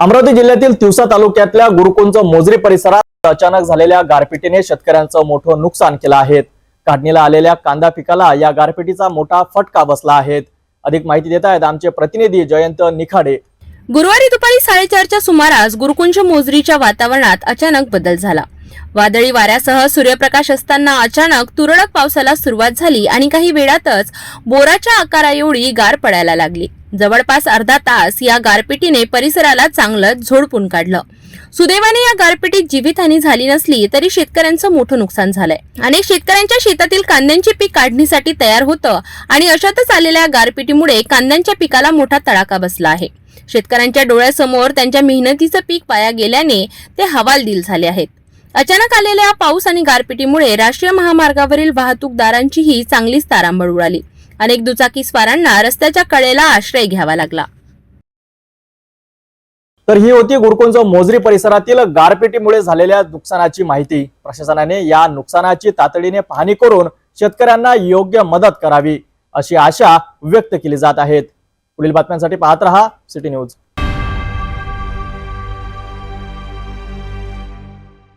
अमरावती जिल्ह्यातील तिवसा तालुक्यातल्या गुरुकुंज मोजरी परिसरात अचानक झालेल्या गारपिटीने शेतकऱ्यांचं मोठं नुकसान केलं आहे. काढणीला आलेल्या कांदा पिकाला या गारपिटीचा मोठा फटका बसला आहे. अधिक माहिती देत आहेत आमचे प्रतिनिधी जयंत निखाडे. गुरुवारी दुपारी साडेचारच्या सुमारास गुरुकुंज मोजरीच्या वातावरणात अचानक बदल झाला. वादळी वाऱ्यासह सूर्यप्रकाश असताना अचानक तुरळक पावसाला सुरुवात झाली आणि काही वेळातच बोराच्या आकारा एवढी गार पडायला लागली. जवळपास अर्धा तास या गारपिटीने परिसराला चांगलं झोडपून काढलं. सुदैवाने या गारपिटीत जीवितहानी झाली नसली तरी शेतकऱ्यांचं मोठं नुकसान झालंय. अनेक शेतकऱ्यांच्या शेतातील कांद्यांचे पीक काढणीसाठी तयार होतं आणि अशातच आलेल्या गारपिटीमुळे कांद्यांच्या पिकाला मोठा तडाखा बसला आहे. शेतकऱ्यांच्या डोळ्यासमोर त्यांच्या मेहनतीचं पीक पाया गेल्याने ते हवालदिल झाले आहेत. अचानक आलेल्या पाऊस आणि गारपिटीमुळे राष्ट्रीय महामार्गावरील वाहतूकदारांचीही चांगलीच तारांबळ उडाली. अनेक दुचाकी स्वारांना रस्त्याच्या कडेला आश्रय घ्यावा लागला. तर ही होती गुरुकुंज मोजरी परिसरातील गारपिटीमुळे झालेल्या नुकसानाची माहिती. प्रशासनाने या नुकसानाची तातडीने पाहणी करून शेतकऱ्यांना योग्य मदत करावी अशी आशा व्यक्त केली जात आहेत पुढील बातम्यांसाठी पाहत रहा सिटी न्यूज.